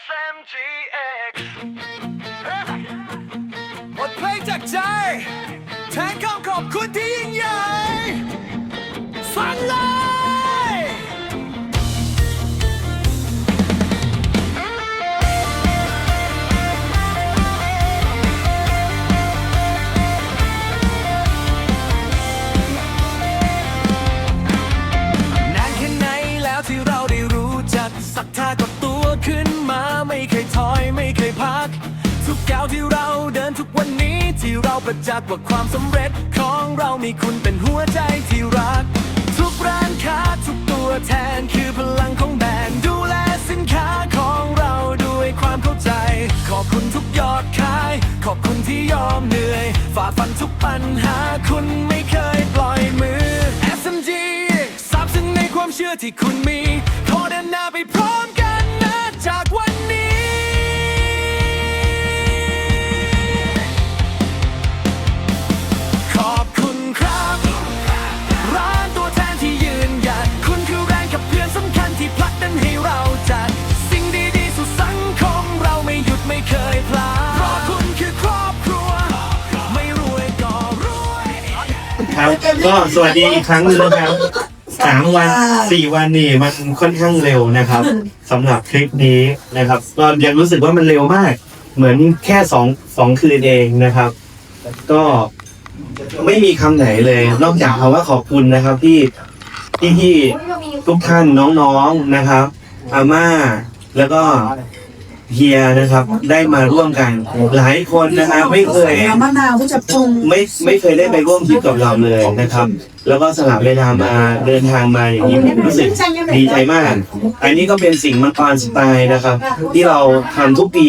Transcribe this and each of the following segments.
SMGX บทเพลงจากใจ แทนคำขอบคุณที่ยิ่งใหญ่ วันนี้ที่เราประจักษ์ว่าความสำเร็จของเรามีคุณเป็นหัวใจที่รัก ทุกร้านค้าทุกตัวแทนคือพลังของแบรนด์ดูแลสินค้าของเราด้วยความเข้าใจ ขอบคุณทุกยอดขาย ขอบคุณที่ยอมเหนื่อย ฝ่าฟันทุกปัญหาคุณไม่เคยปล่อยมือ SMG ซาบซึ้งในความเชื่อที่คุณมี ครับ ก็สวัสดีอีกครั้งหนึงนะครับสามวันสี่วันนี่มันค่อนข้างเร็วนะครับสำหรับคลิปนี้นะครับก็ยังรู้สึกว่ามันเร็วมาก เหมือนแค่สองสองคืนเองนะครับ ก็ไม่มีคำไหนเลย นอกจากคำว่าขอบคุณนะครับที่ที่ที่ ทุกท่านน้องๆนะครับอาม่าแล้วก็ เฮียนะครับ ได้มาร่วมกันหลายคนนะครับไม่เคยน้ำมะนาวก็จะปรุงไม่ไม่เคยได้ไปร่วมทริปกับเราเลยนะครับ แล้วก็สลับเวลามาเดินทางมาอย่างนี้ผมรู้สึกดีใจมาก อันนี้ก็เป็นสิ่งมังกรสไตล์นะครับ ที่เราทำทุกปี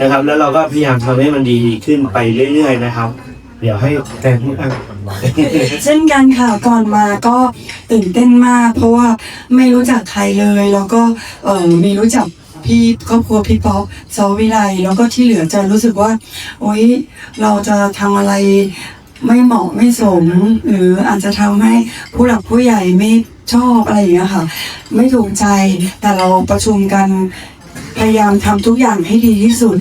นะครับ แล้วเราก็พยายามทำให้มันดีขึ้นไปเรื่อยๆนะครับ เดี๋ยวให้แตนพูดอะเช่นกันค่ะก่อนมาก็ตื่นเต้นมาก เพราะว่าไม่รู้จักใครเลย แล้วก็เออมีรู้จัก พี่ครอบครัวพี่ป๊อกซอวิไลแล้วก็ที่เหลือจะรู้สึกว่า โอ๊ยเราจะทำอะไรไม่เหมาะไม่สม หรืออาจจะทำให้ผู้หลักผู้ใหญ่ไม่ชอบอะไรอย่างเงี้ยค่ะ ไม่ถูกใจแต่เราประชุมกันพยายามทำทุกอย่างให้ดีที่สุด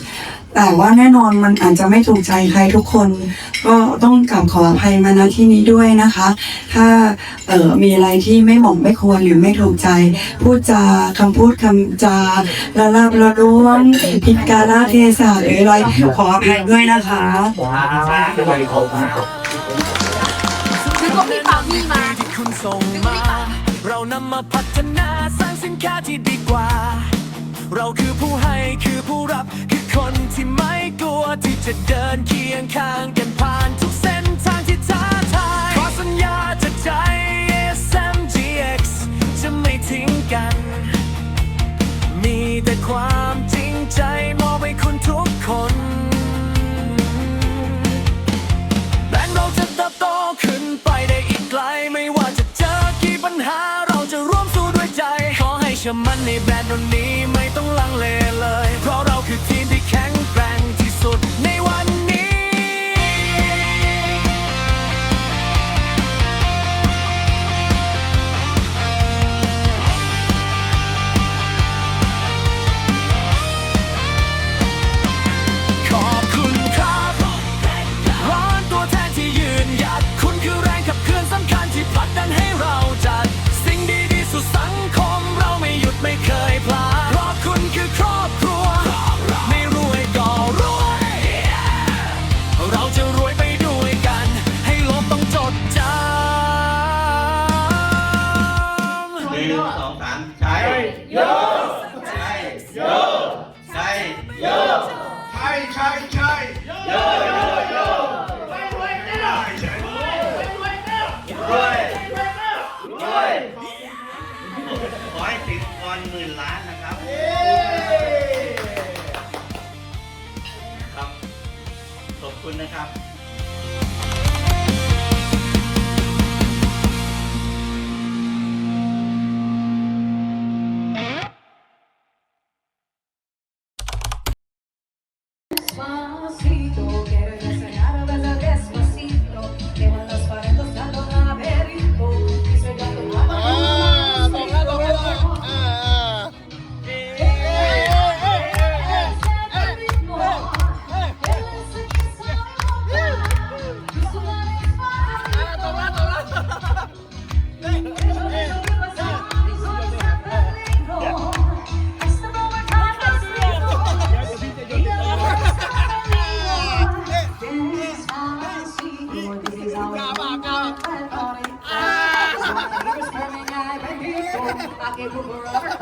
แต่ว่าแน่นอนมันอาจจะไม่ถูกใจใครทุกคน ก็ต้องกลับขออภัยมาณที่นี้ด้วยนะคะ ถ้าเออมีอะไรที่ไม่เหมาะไม่ควรหรือไม่ถูกใจ พูดจาคำพูดคำจาละลาบละล้วงผิดการลเทศะหรืออะไรขออภัยด้วยนะคะนึกว่าพี่ปามี่มาที่คุณส่งมาเรานำมาพัฒนาสร้างสินค้าที่ดีกว่า เราคือผู้ให้คือผู้รับคือ คนที่ไม่กลัวที่จะเดินเคียงข้างกันผ่านทุกเส้นทางที่ท้าทายขอสัญญาจากใจ SMGX จะไม่ทิ้งกัน มีแต่ความจริงใจมอบให้คุณทุกคนแบงค์เราจะเติบโตขึ้นไปได้อีกไกล ไม่ว่าจะเจอกี่ปัญหาเราจะร่วมสู้ด้วยใจ ขอให้เชื่อมั่นในแบรนด์ตัวนี้ไม่ต้องลังเลเลย เพราะเราคือทีมที่ สุดในวัน นล้านนะครับครับขอบคุณนะครับ pocketbook.